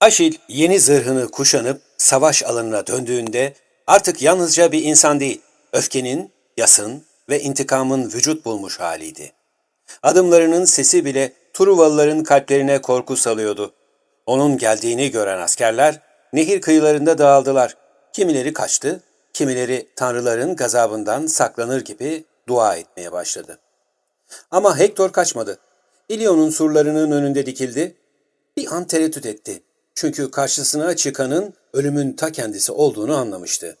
Aşil yeni zırhını kuşanıp savaş alanına döndüğünde artık yalnızca bir insan değil, öfkenin, yasın ve intikamın vücut bulmuş haliydi. Adımlarının sesi bile Truvalıların kalplerine korku salıyordu. Onun geldiğini gören askerler nehir kıyılarında dağıldılar. Kimileri kaçtı, kimileri tanrıların gazabından saklanır gibi dua etmeye başladı. Ama Hektor kaçmadı. İlyon'un surlarının önünde dikildi. Bir an tereddüt etti. Çünkü karşısına çıkanın ölümün ta kendisi olduğunu anlamıştı.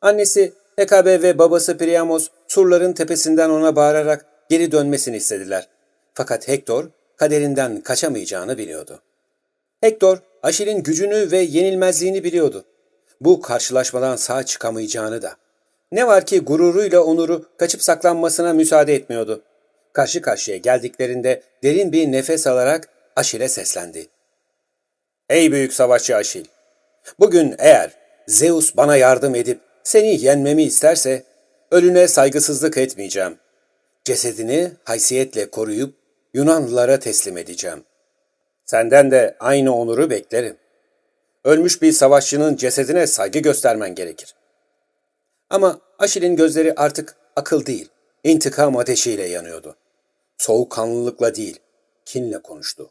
Annesi Hekabe ve babası Priamos surların tepesinden ona bağırarak geri dönmesini istediler. Fakat Hektor kaderinden kaçamayacağını biliyordu. Hektor, Aşil'in gücünü ve yenilmezliğini biliyordu. Bu karşılaşmadan sağ çıkamayacağını da. Ne var ki gururuyla onuru kaçıp saklanmasına müsaade etmiyordu. Karşı karşıya geldiklerinde derin bir nefes alarak Aşil'e seslendi. Ey büyük savaşçı Aşil! Bugün eğer Zeus bana yardım edip seni yenmemi isterse ölüne saygısızlık etmeyeceğim. Cesedini haysiyetle koruyup Yunanlılara teslim edeceğim. Senden de aynı onuru beklerim. Ölmüş bir savaşçının cesedine saygı göstermen gerekir. Ama Aşil'in gözleri artık akıl değil, intikam ateşiyle yanıyordu. Soğukkanlılıkla değil, kinle konuştu.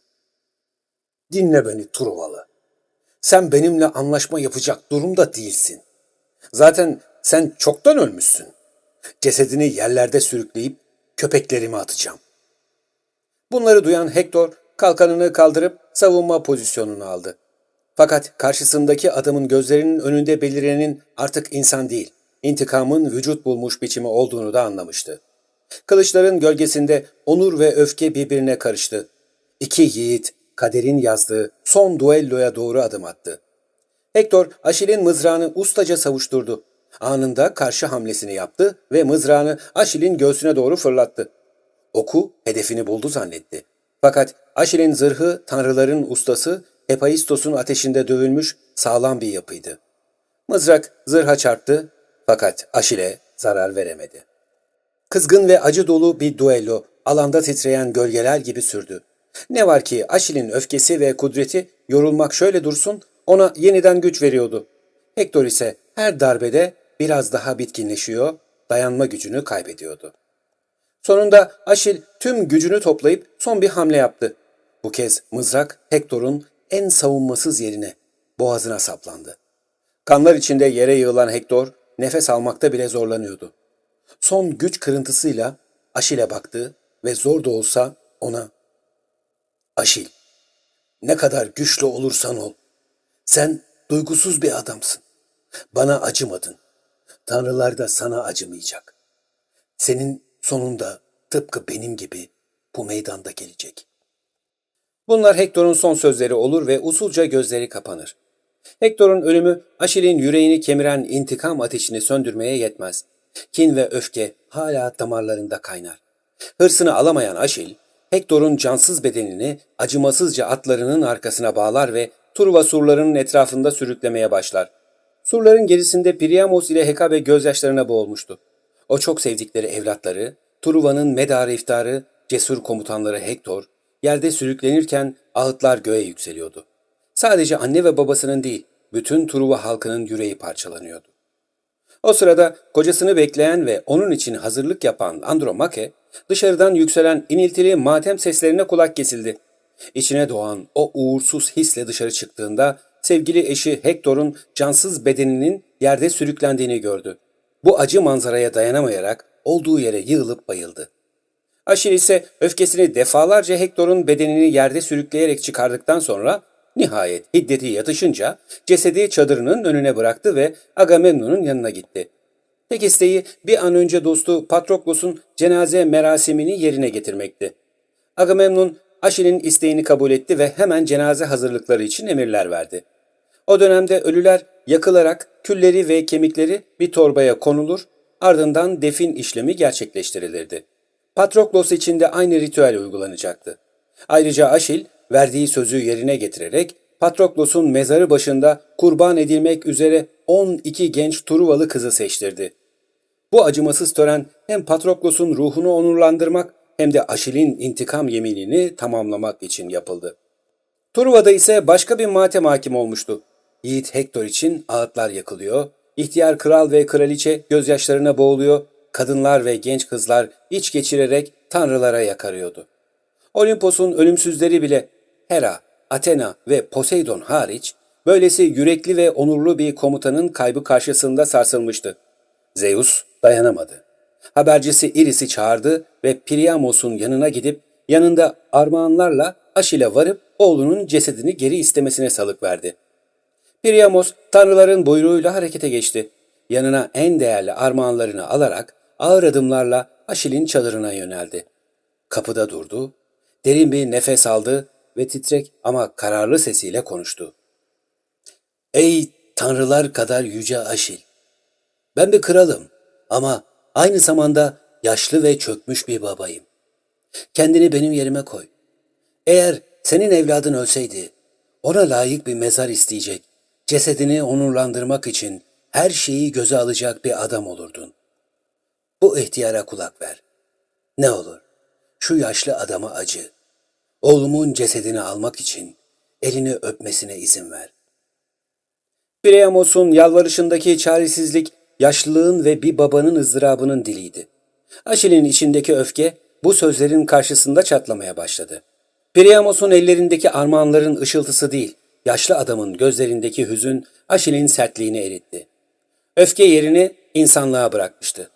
Dinle beni Truvalı. Sen benimle anlaşma yapacak durumda değilsin. Zaten sen çoktan ölmüşsün. Cesedini yerlerde sürükleyip köpeklerime atacağım. Bunları duyan Hektor kalkanını kaldırıp savunma pozisyonunu aldı. Fakat karşısındaki adamın gözlerinin önünde belirenin artık insan değil, intikamın vücut bulmuş biçimi olduğunu da anlamıştı. Kılıçların gölgesinde onur ve öfke birbirine karıştı. İki yiğit kaderin yazdığı son duelloya doğru adım attı. Hektor Aşil'in mızrağını ustaca savuşturdu. Anında karşı hamlesini yaptı ve mızrağını Aşil'in göğsüne doğru fırlattı. Oku hedefini buldu zannetti. Fakat Aşil'in zırhı tanrıların ustası Hephaistos'un ateşinde dövülmüş sağlam bir yapıydı. Mızrak zırha çarptı fakat Aşil'e zarar veremedi. Kızgın ve acı dolu bir duello alanda titreyen gölgeler gibi sürdü. Ne var ki Aşil'in öfkesi ve kudreti yorulmak şöyle dursun ona yeniden güç veriyordu. Hektor ise her darbede biraz daha bitkinleşiyor, dayanma gücünü kaybediyordu. Sonunda Aşil tüm gücünü toplayıp son bir hamle yaptı. Bu kez mızrak Hektor'un en savunmasız yerine, boğazına saplandı. Kanlar içinde yere yığılan Hektor nefes almakta bile zorlanıyordu. Son güç kırıntısıyla Aşil'e baktı ve zor da olsa ona Aşil, ne kadar güçlü olursan ol, sen duygusuz bir adamsın. Bana acımadın. Tanrılar da sana acımayacak. Senin sonunda tıpkı benim gibi bu meydanda gelecek. Bunlar Hektor'un son sözleri olur ve usulca gözleri kapanır. Hektor'un ölümü Aşil'in yüreğini kemiren intikam ateşini söndürmeye yetmez. Kin ve öfke hala damarlarında kaynar. Hırsını alamayan Aşil, Hektor'un cansız bedenini acımasızca atlarının arkasına bağlar ve Truva surlarının etrafında sürüklemeye başlar. Surların gerisinde Priamos ile Hekabe gözyaşlarına boğulmuştu. O çok sevdikleri evlatları, Truva'nın medarı iftarı, cesur komutanları Hektor, yerde sürüklenirken ağıtlar göğe yükseliyordu. Sadece anne ve babasının değil, bütün Truva halkının yüreği parçalanıyordu. O sırada kocasını bekleyen ve onun için hazırlık yapan Andromake, dışarıdan yükselen iniltili matem seslerine kulak kesildi. İçine doğan o uğursuz hisle dışarı çıktığında sevgili eşi Hektor'un cansız bedeninin yerde sürüklendiğini gördü. Bu acı manzaraya dayanamayarak olduğu yere yığılıp bayıldı. Aşil ise öfkesini defalarca Hektor'un bedenini yerde sürükleyerek çıkardıktan sonra nihayet hiddeti yatışınca cesedi çadırının önüne bıraktı ve Agamemnon'un yanına gitti. Tek isteği bir an önce dostu Patroklos'un cenaze merasimini yerine getirmekti. Agamemnon Aşil'in isteğini kabul etti ve hemen cenaze hazırlıkları için emirler verdi. O dönemde ölüler yakılarak külleri ve kemikleri bir torbaya konulur, ardından defin işlemi gerçekleştirilirdi. Patroklos için de aynı ritüel uygulanacaktı. Ayrıca Aşil verdiği sözü yerine getirerek Patroklos'un mezarı başında kurban edilmek üzere 12 genç Truvalı kızı seçtirdi. Bu acımasız tören hem Patroklos'un ruhunu onurlandırmak hem de Aşil'in intikam yeminini tamamlamak için yapıldı. Truva'da ise başka bir matem hakim olmuştu. Yiğit Hektor için ağıtlar yakılıyor, ihtiyar kral ve kraliçe gözyaşlarına boğuluyor, kadınlar ve genç kızlar iç geçirerek tanrılara yakarıyordu. Olimpos'un ölümsüzleri bile Hera, Athena ve Poseidon hariç böylesi yürekli ve onurlu bir komutanın kaybı karşısında sarsılmıştı. Zeus dayanamadı. Habercisi Iris'i çağırdı ve Priamos'un yanına gidip yanında armağanlarla Aşil'e varıp oğlunun cesedini geri istemesine salık verdi. Priamos tanrıların buyruğuyla harekete geçti. Yanına en değerli armağanlarını alarak ağır adımlarla Aşil'in çadırına yöneldi. Kapıda durdu, derin bir nefes aldı ve titrek ama kararlı sesiyle konuştu. Ey tanrılar kadar yüce Aşil! Ben bir kralım ama aynı zamanda yaşlı ve çökmüş bir babayım. Kendini benim yerime koy. Eğer senin evladın ölseydi, ona layık bir mezar isteyecek, cesedini onurlandırmak için her şeyi göze alacak bir adam olurdun. Bu ihtiyara kulak ver. Ne olur, şu yaşlı adama acı. Oğlumun cesedini almak için elini öpmesine izin ver. Priamos'un yalvarışındaki çaresizlik, yaşlılığın ve bir babanın ızdırabının diliydi. Aşil'in içindeki öfke bu sözlerin karşısında çatlamaya başladı. Priamos'un ellerindeki armağanların ışıltısı değil, yaşlı adamın gözlerindeki hüzün Aşil'in sertliğini eritti. Öfke yerini insanlığa bırakmıştı.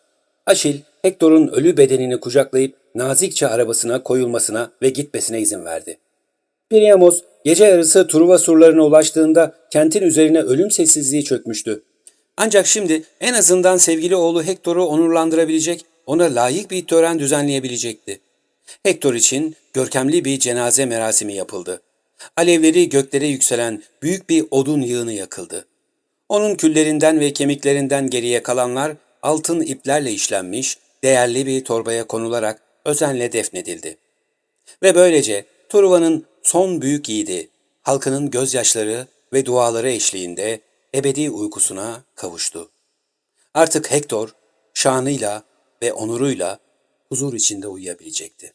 Aşil, Hektor'un ölü bedenini kucaklayıp nazikçe arabasına koyulmasına ve gitmesine izin verdi. Priamos gece yarısı Truva surlarına ulaştığında kentin üzerine ölüm sessizliği çökmüştü. Ancak şimdi en azından sevgili oğlu Hektor'u onurlandırabilecek, ona layık bir tören düzenleyebilecekti. Hektor için görkemli bir cenaze merasimi yapıldı. Alevleri göklere yükselen büyük bir odun yığını yakıldı. Onun küllerinden ve kemiklerinden geriye kalanlar altın iplerle işlenmiş, değerli bir torbaya konularak özenle defnedildi. Ve böylece Truva'nın son büyük yiğidi, halkının gözyaşları ve duaları eşliğinde ebedi uykusuna kavuştu. Artık Hektor, şanıyla ve onuruyla huzur içinde uyuyabilecekti.